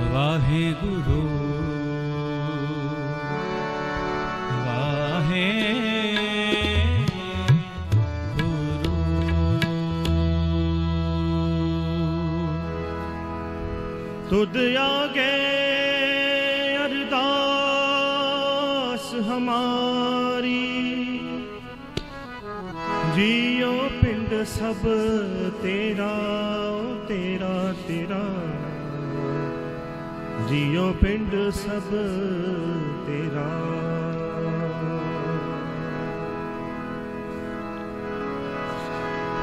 ਵਾਹਿਗੁਰੂ। ਵਾਹਿਗੁਰੂ। ਤੁਧ ਆਗੇ ਅਰਦਾਸ ਹਮਾਰੀ। ਜੀਉ ਪਿੰਡ ਸਭ ਤੇਰਾ ਤੇਰਾ ਜੀਉ ਪਿੰਡ ਸਭ ਤੇਰਾ।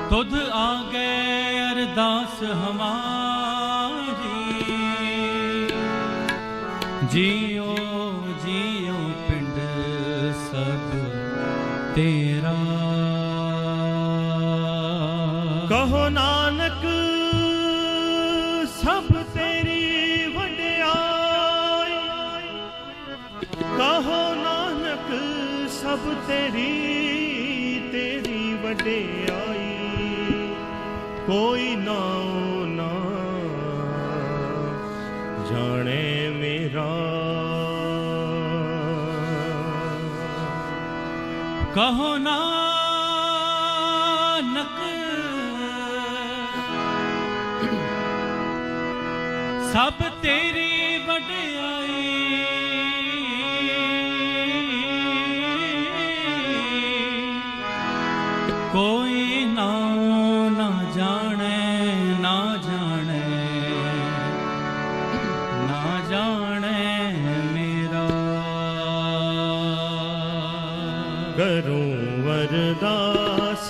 ਤੁਧ ਆਗੇ ਅਰਦਾਸ ਹਮਾਰੀ। ਜੀਉ ਜੀਉ ਪਿੰਡ ਸਭ ਤੇਰਾ। ਕਹੋ ਨਾ ਤੇਰੀ ਤੇਰੀ ਵਡਿਆਈ ਕੋਈ ਨਾ ਨਾ ਜਾਣੇ ਮੇਰਾ। ਕਹੋ ਨਾ ਨਕ। ਸਭ ਤੇਰੀ ਵਡਿਆਈ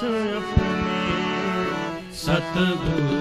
ਆਪਣੇ ਸਤਿਗੁਰ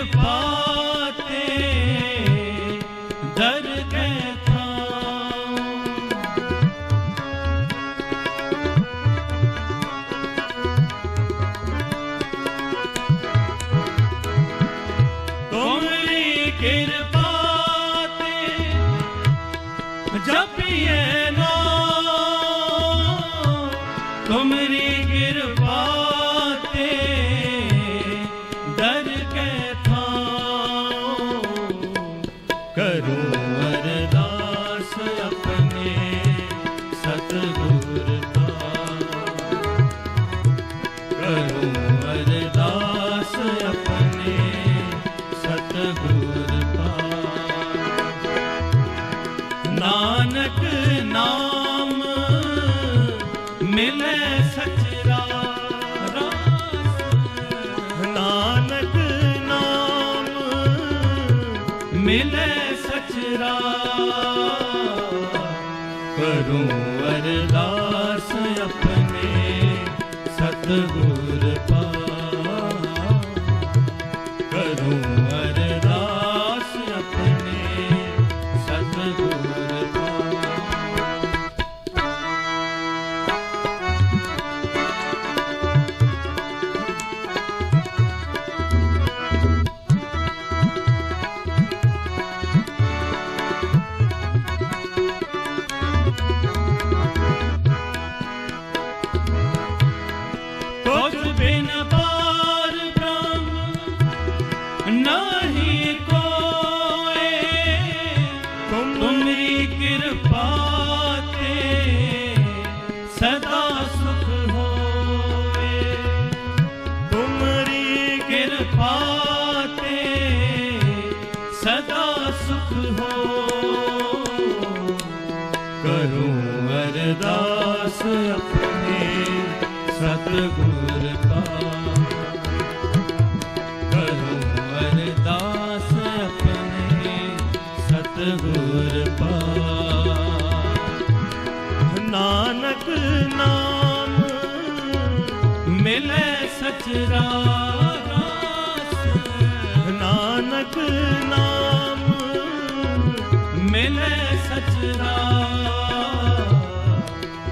कृपा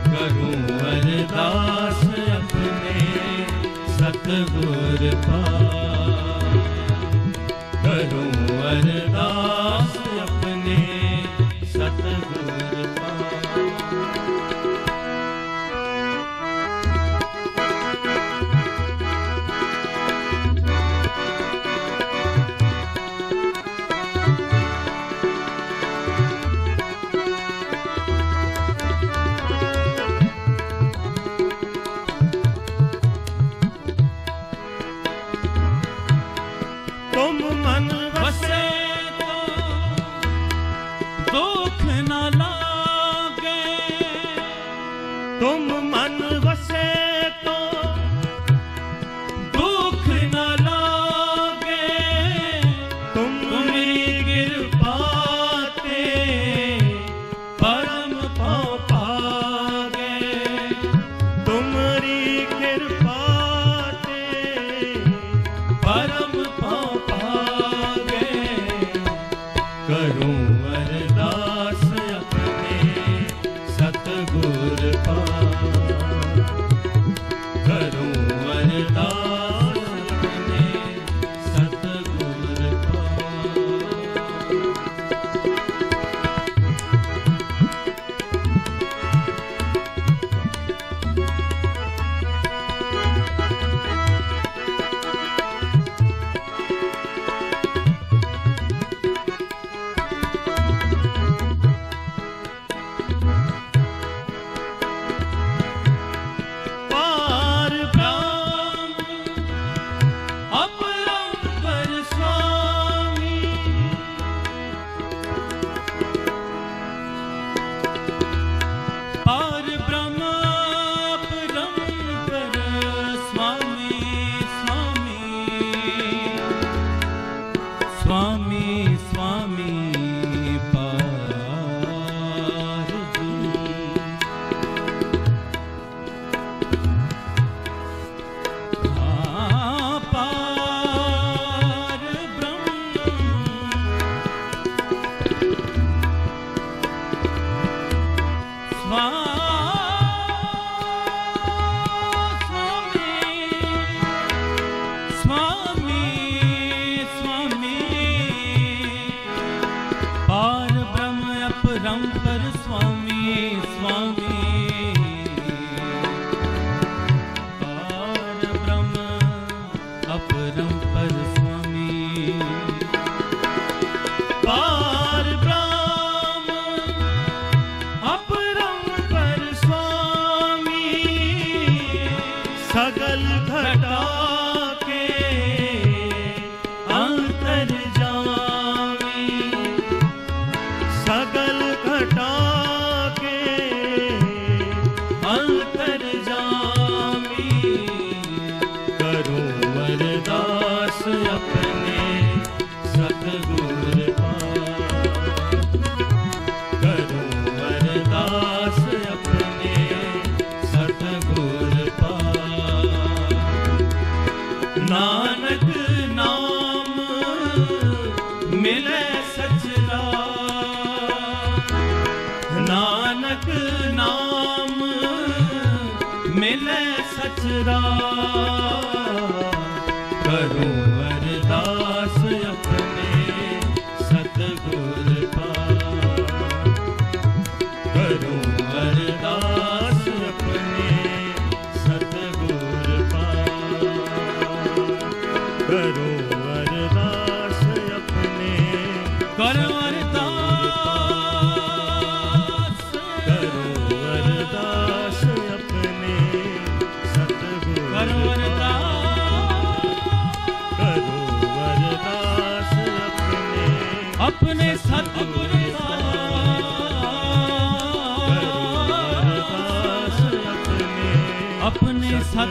ਕਰੂੰ ਅਰਦਾਸ ਆਪਣੇ ਸਤਿਗੁਰ ਪਾ ਤੁਮ ਮਨ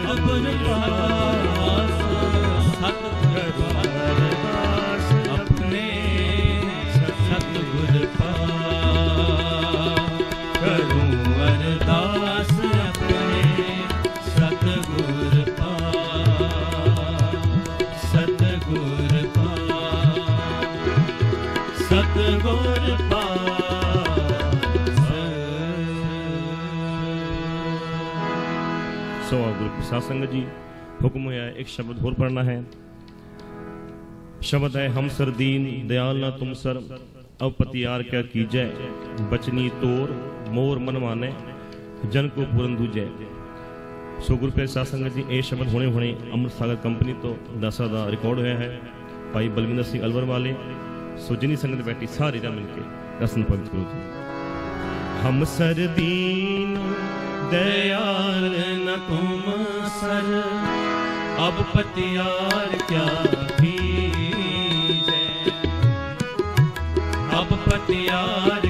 ਸਤਿਗੁਰ ਪਾਸ ਸਤਿਗੁਰ ਸਾਧ ਸੰਗਤ ਜੀ, ਹੁਕਮ ਹੋਇਆ, ਇੱਕ ਸ਼ਬਦ ਹੋਰ ਪੜਨਾ ਹੈ। ਸ਼ਬਦ ਹੈ ਹਮਸਰ ਦੀਨ, ਦਿਆਲ ਨਾ ਤੁਮ ਸਰ ਅਬ ਪਤਿਆਰ ਕਿਆ ਕੀਜੈ, ਬਚਨੀ ਤੋਰ, ਮੋਰ ਮਨਵਾਨੇ ਜਨ ਕੋ ਪੂਰਨ ਦੂਜੈ। ਸੋ ਗੁਰੂ ਪੇ ਸਾਧ ਸੰਗਤ ਜੀ, ਇਹ ਸ਼ਬਦ ਹੁਣੇ ਹੁਣੇ ਅੰਮ੍ਰਿਤ ਸਾਗਰ ਕੰਪਨੀ ਤੋਂ ਦਸਾ ਦਾ ਰਿਕਾਰਡ ਹੋਇਆ ਹੈ। ਭਾਈ ਬਲਵਿੰਦਰ ਸਿੰਘ ਅਲਵਰ ਵਾਲੇ, ਸੋ ਜਿਨੀ ਸੰਗਤ ਬੈਠੀ, ਸਾਰੇ ਜਣ ਮਿਲ ਕੇ ਰਸਨ ਪਵਿੱਤ ਕਰੋ ਜੀ। ਹਮ ਸਰਦੀਨ ਦਇਆਲ ਨਾ ਤੁਮ ਅਵਸਰ ਅਬ ਪਤਿਆਰ ਕਿਆ ਭੀਜੈ? ਅਬ ਪਤਿਆਰ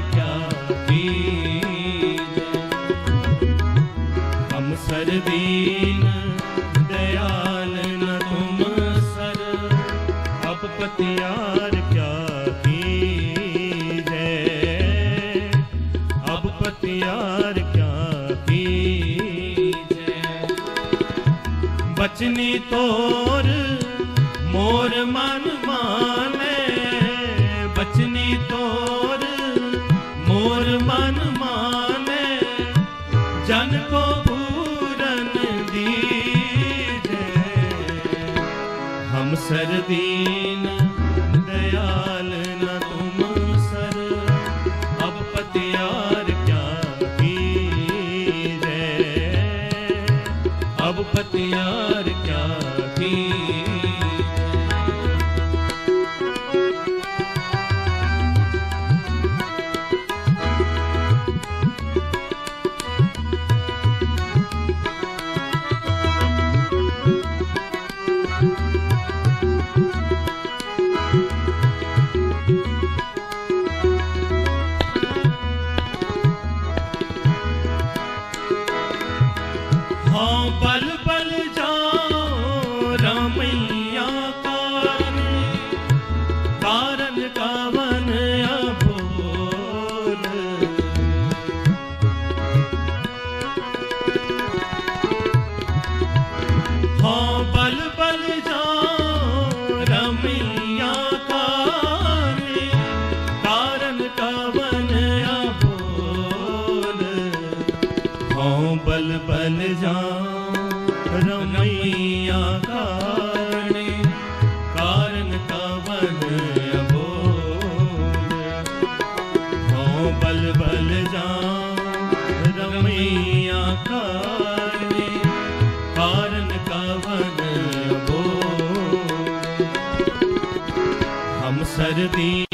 ਰਚਨੀ ਤੋਰ ਮੋਰ ਮਨ ਚਲ ਜਾਉ ਰਮਈਆ ਕਾਣੇ ਕਾਰਨ ਕਵਨ ਅਬੋਲਿਆ ਹਉ ਬਲ ਬਲ ਜਾਉ ਰਮਈਆ ਕਾਣੇ ਕਾਰਨ ਕਵਨ ਅਬੋਲਿਆ ਹਮ ਸਰਦੀ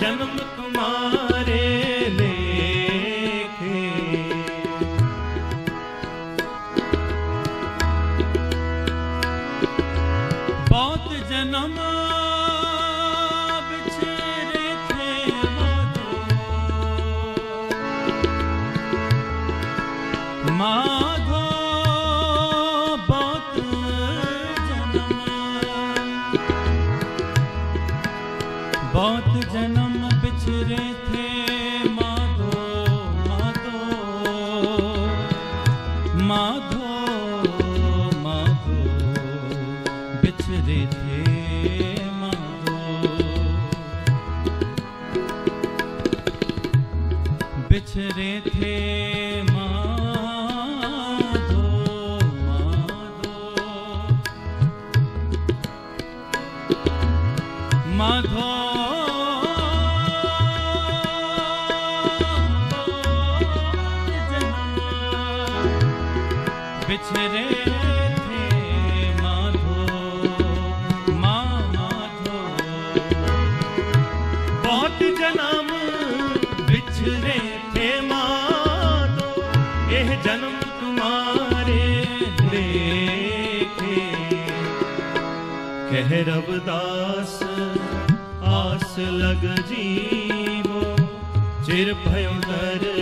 ਜਨਮ ਤੁਮਾਰੇ ਲੇਖੇ ਬਹੁਤ ਜਨਮ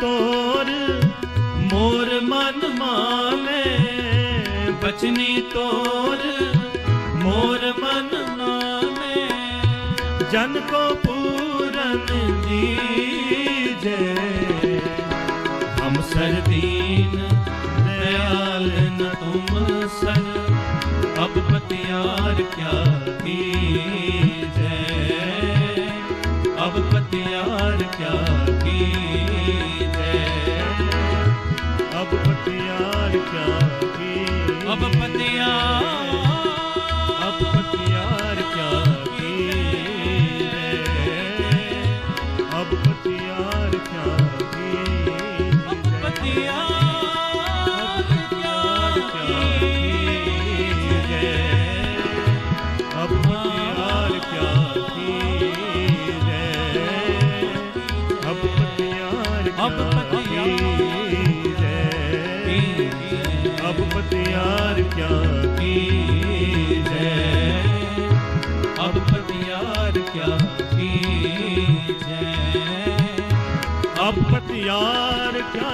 ਤੋਰ ਮੋਰ ਮਨ ਮਾਨੇ ਬਚਨੀ ਤੋਰ, ਮੋਰ ਮਨ ਮਾਨੇ ਜਨ ਕੋ ਪੂਰਨ ਦੀਜੈ ਹਮ ਸਰ ਪਤਿਆਰ ਅਬ ਪਤਿਆਰ ਕਿਆ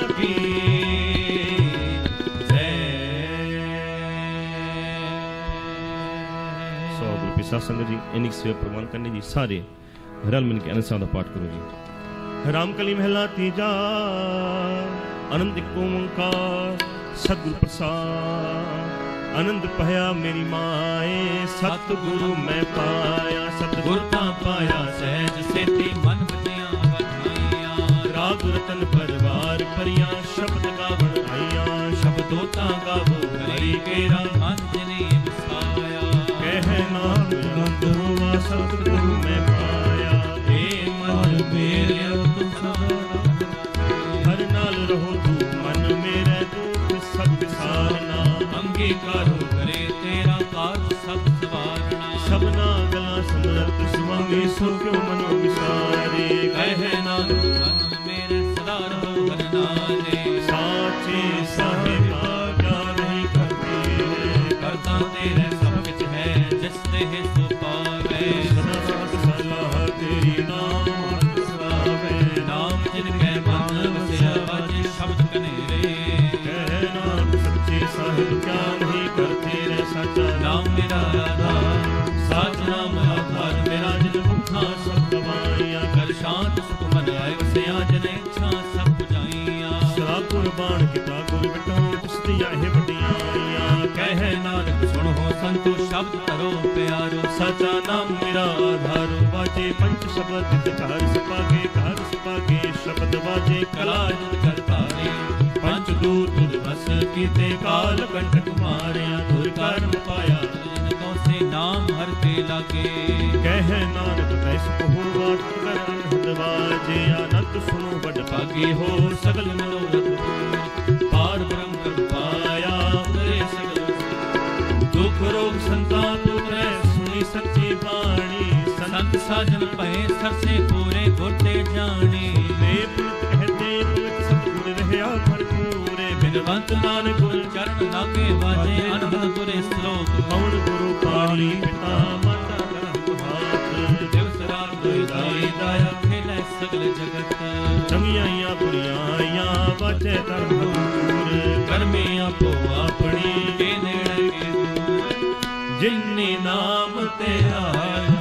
ਸੋ ਗੁਰੂ ਪਿਸਾ ਸੰਗਤ ਜੀ ਇਨਿਕ ਸੇਵਾ ਪ੍ਰਵਾਨ ਕਰਨੇ ਜੀ, ਸਾਰੇ ਰਲ ਮਿਲ ਕੇ ਅਨੰਦ ਸਾਹਿਬ ਦਾ ਪਾਠ ਕਰੋ ਜੀ। ਰਾਮ ਕਲੀ ਮਹਿਲਾ ਤੀਜਾ, ਆਨੰਦ ਇੱਕ ਓੰਕਾਰ, ਸਤਿਗੁਰ ਪ੍ਰਸਾਦ। ਆਨੰਦ ਭਇਆ ਮੇਰੀ ਮਾਏ, ਸਤਿਗੁਰੂ ਮੈਂ ਪਾਇਆ, ਸਤਿਗੁਰ ਗੁਰ ਤਾਂ ਪਾਇਆ, ਸਹਿਜ ਸੇਤੀ ਮਨ ਬਚਿਆ ਵਧਾਈਆਂ ਰਾਗ ਰਤਨ ਪਰਵਾਰ ਪਰਿਆ ਸ਼ਬਦ ਗਾਵਣ ਆਈਆਂ ਸ਼ਬਦੋ ਤਾਂ ਗਾਵੋ ਹਰੀ ਕੇਰਾ ਅੰਜਨੀ ਵਸਾਇਆ। ਕਹਿ ਨਾਮ ਨੰਦ ਹੋਵਾ ਸਤਿਗੁਰੂ ਮੈਂ ਪਾਇਆ। ਏ ਮਨ ਤੂੰ ਸਦਾ ਹਰ ਨਾਲ ਰਹੋ ਤੂੰ ਮਨ ਮੇਰੇ ਦੁੱਖ ਸਭ ਸਾਰਨਾ ਅੰਗੀਕਾਰੋ ਕਰੇ ਤੇਰਾ ਕਾਜ ਸਭ ਸਵਾਰਣਾ ਸਭਨਾ ਗਲਾ ਸਮਰਤ ਸੁਆਮੀ ਸੋ ਕਿਉ ਮਨੋ ਰਹੋ ਕਰਨਾਰੇ ਸ਼ਬਦ ਧਰੋ ਪਿਆਰੋ, ਸਾਚਾ ਨਾਮ ਮੇਰਾ ਆਧਾਰ। ਵਾਜੇ ਪੰਚ ਸ਼ਬਦ ਤੇ ਘਰ ਸਪਾਗੇ ਘਰ ਸਪਾਗੇ ਸ਼ਬਦ ਵਾਜੇ ਕਲਾ ਕਲਾ ਜਿਤ ਕਰ ਧਾਰੇ। ਪੰਚ ਦੂਰ ਤੁਧ ਵਸ ਕੀਤੇ ਕਾਲ ਕੰਟਕ ਮਾਰਿਆ ਤੁਰ ਕਰਮ ਪਾਇਆ ਜਿਨ ਕੋ ਸੇ ਨਾਮ ਹਰ ਤੇ ਲਾਗੇ। ਕਹਿ ਨਾਨਕ, ਤੈਸ ਕਹੋ ਵਾਟ ਕਰ ਅਨਹਦ ਵਾਜੇ ਆਨੰਦ ਸੁਣੋ ਵੱਡ ਭਾਗੀ ਹੋ ਸਗਲ ਮਨੋਰਥ ਸਾਜਨ ਭਏ ਸਰਸੇ ਪੂਰੇ ਗੁਰਤੇ ਜਾਣੇ। ਦੇ ਪੁਲਤ ਕਹਤੇ ਪੁਲਤ ਸਤਿਗੁਰ ਰਹਿਆ ਭਰਪੂਰੇ ਬਿਨਵੰਤ ਨਾਨਕ ਗੁਰ ਚਰਨ ਲਾਗੇ ਵਾਜੇ ਅਨੰਦ ਤੁਰੇ ਸ਼ਲੋਕ ਕੌਣ ਗੁਰੂ ਪਾਣੀ ਪਿਤਾ ਮਾਤਾ ਕਰਮ ਤੁਹਾਤ ਦਿਵਸ ਰਾਤ ਦਾਈ ਦਾਇਆ ਖੇਲੇ ਸਗਲ ਜਗਤ। ਚੰਗਿਆਈਆਂ ਬੁਰੀਆਂ ਆਈਆਂ ਵਾਜੇ ਧਰਮ ਦੂਰ ਕਰਮੇ ਆਪੋ ਆਪਣੀ ਕੇ ਨੇੜੇ ਜਿਨਨੇ ਨਾਮ ਤੇ ਆਇਆ